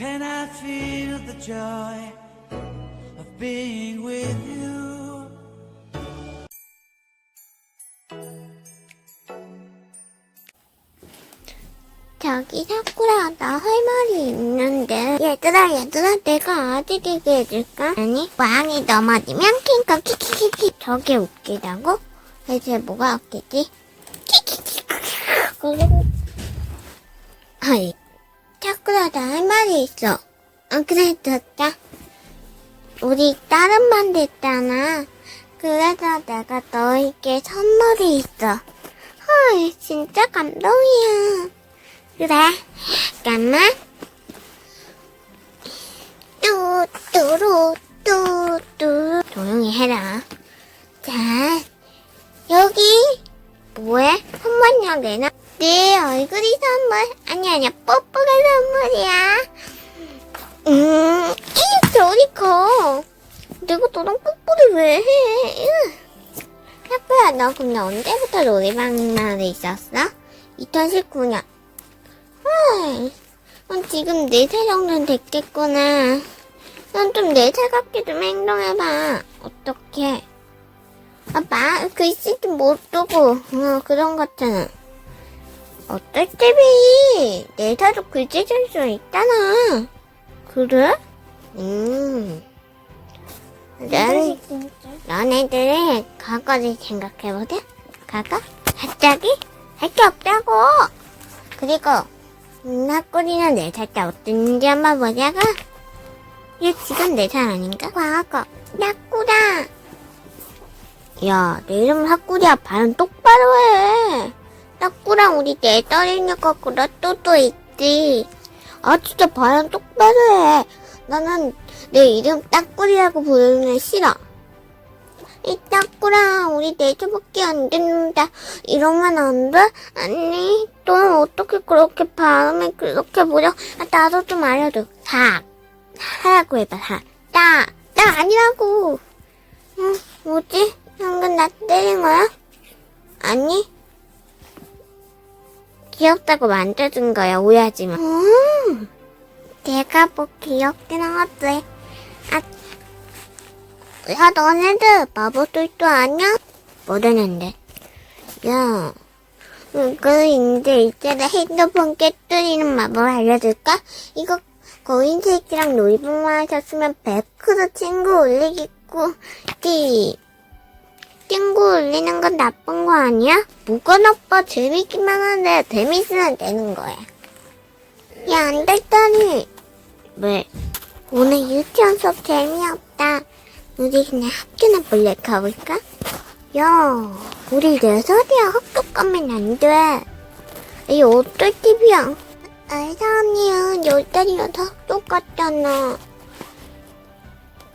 can I feel the joy of being with you? 저기 사쿠라 나 할 말이 있는데 얘들아 얘들아 내가 아직 얘기해줄까? 아니 왕이 넘어지면 킹커 키키키키 저게 웃기다고? 대체 뭐가 웃기지? 키키키키 아이 사쿠라 나할 말이 있어 아 그래 듣자 우리 다른 반 됐잖아 그래서 내가 너에게 선물이 있어 헐 진짜 감동이야 그래. 잠깐만. 뚜 뚜루 뚜 뚜 조용히 해라. 자, 여기 뭐해? 선물이야 내놔. 네 얼굴이 선물. 아니 아니야 뽀뽀가 선물이야. 음, 이 저리 커. 내가 너랑 뽀뽀를 왜 해? 야구야 너 근데 언제부터 놀이방만에 있었어? 2019년. 헐, 넌 지금 4살 정도는 됐겠구나. 넌좀 4살 같게 좀 행동해봐. 어떡해. 아, 마, 글씨 좀못 쓰고, 어, 그런 거잖아. 4살도 글씨 쓸수 있잖아. 그래? 음. 넌, 너네들 과거를 생각해보자. 과거? 갑자기? 할 게 없다고. 그리고 음, 학골이는 내살 때 어땠는지 한번 보자고. 얘 지금 내 살 아닌가? 과거. 학구다. 야, 내 이름 학구리야. 발음 똑바로 해. 학구랑 우리 내 딸이니까 그렇도도 있지. 아, 진짜 발음 똑바로 해. 나는 내 이름 딱꾸리라고 부르는 애 싫어. 이 딱꾸랑 우리 내조밖에 안 됐는데 이러면 안 돼? 아니 너는 어떻게 그렇게 발음을 그렇게 보려? 아, 나도 좀 알려줘 사 하라고 해봐 사나 나 아니라고 응 뭐지? 방금 나 때린 거야? 아니 귀엽다고 만져준 거야 오해하지 마 음, 내가 뭐 귀엽긴 하지 아 야, 너네들 바보들도 아냐? 모르는데. 야, 응, 그, 이제 이제는 핸드폰 깨뜨리는 마법 알려줄까? 이거, 거인 새끼랑 놀이방만 하셨으면 100% 친구 올리겠고, 띠. 친구 올리는 건 나쁜 거 아니야? 뭐가 나빠? 재밌기만 한데, 재밌으면 되는 거야. 야, 안 됐다니. 왜? 오늘 유치원 수업 재미없다. 우리 그냥 학교나 몰래 가볼까? 야, 우리 네 살이야. 학교 가면 안 돼. 이 어떨 TV야? 알다 언니야. 열 살이라도 학교 갔잖아.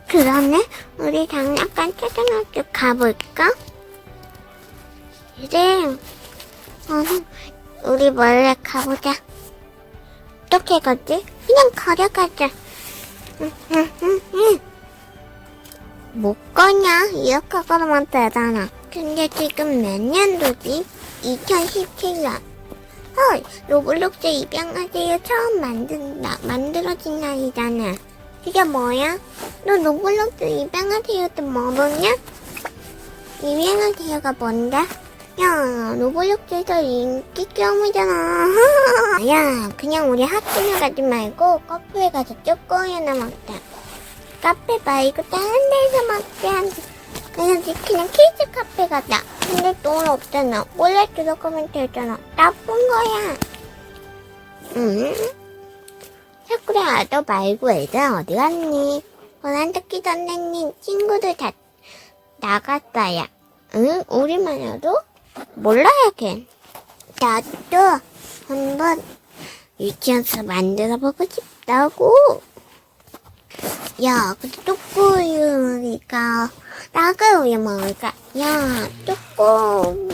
그러네? 우리 장난감 초등학교 가볼까? 그래. 어, 우리 몰래 가보자. 어떻게 가지? 그냥 걸어가자. 응, 응, 응, 응. 못 거냐? 이렇게 걸으면 되잖아. 근데 지금 몇 년도지? 2017년. 헐, 로블록스 입양하세요 처음 만든, 나, 만들어진 날이잖아. 그게 뭐야? 너 로블록스 입양하세요 때 모르냐? 입양하세요가 뭔데? 야, 로블록스에서 인기 게임이잖아. 야, 그냥 우리 학교에 가지 말고 커피에 가서 초코우유나 먹자. 카페 말고 다른 데서 한 그냥 그냥 키즈 카페 가자. 근데 돈 없잖아. 원래 들어가면 되잖아. 나쁜 거야. 응? 사쿠라 너 말고 애들 어디 갔니? 보란토끼 선생님 친구들 다 나갔어요. 응? 우리만 해도? 몰라요 걘. 나도 한번 유치원에서 만들어 보고 싶다고. 야, 근데 초코우유니까 따가우유 먹을까? 야, 초코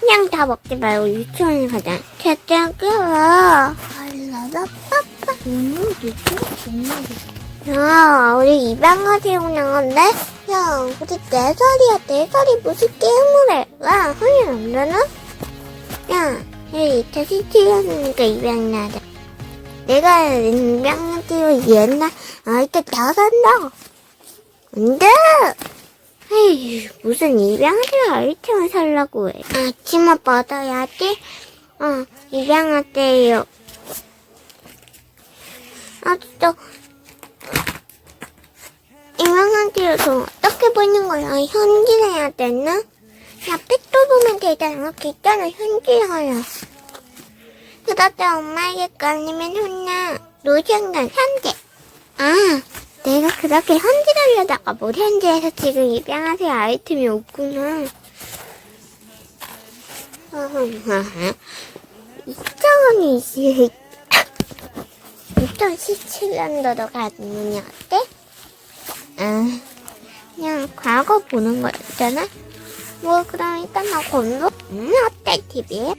그냥 다 먹지 말고 유치원에 가자. 진짜 끄워. 알라라 빠빠. 음, 유치원 야, 우리 입양하세요 나간데? 야, 우리 네 살이야. 네 살이 무슨 게임을 해? 와, 흥이 안 되나? 야, 얘 2017년이니까 입양 나자. 내가 입양한테요 옛날 아이때 나간다. 안 돼! 에이, 무슨 입양한테 아이템을 살라고 해. 아침을 받아야지. 어, 입양한테요. 아, 진짜. 입양한테요 돈 어떻게 버는 거야? 현질해야 되나? 야, 팩도 보면 되잖아. 귀찮아, 현질하라. 그러다 엄마에게 깔리면 혼나. 노장난 현재. 아, 내가 그렇게 현질하려다가 못 현질해서 지금 입양하세요 아이템이 없구나. 2000원이 2017년도로 가는 어때? 아, 그냥 과거 보는 거였잖아? 뭐, 일단 나 건도? 음, 어때, TV?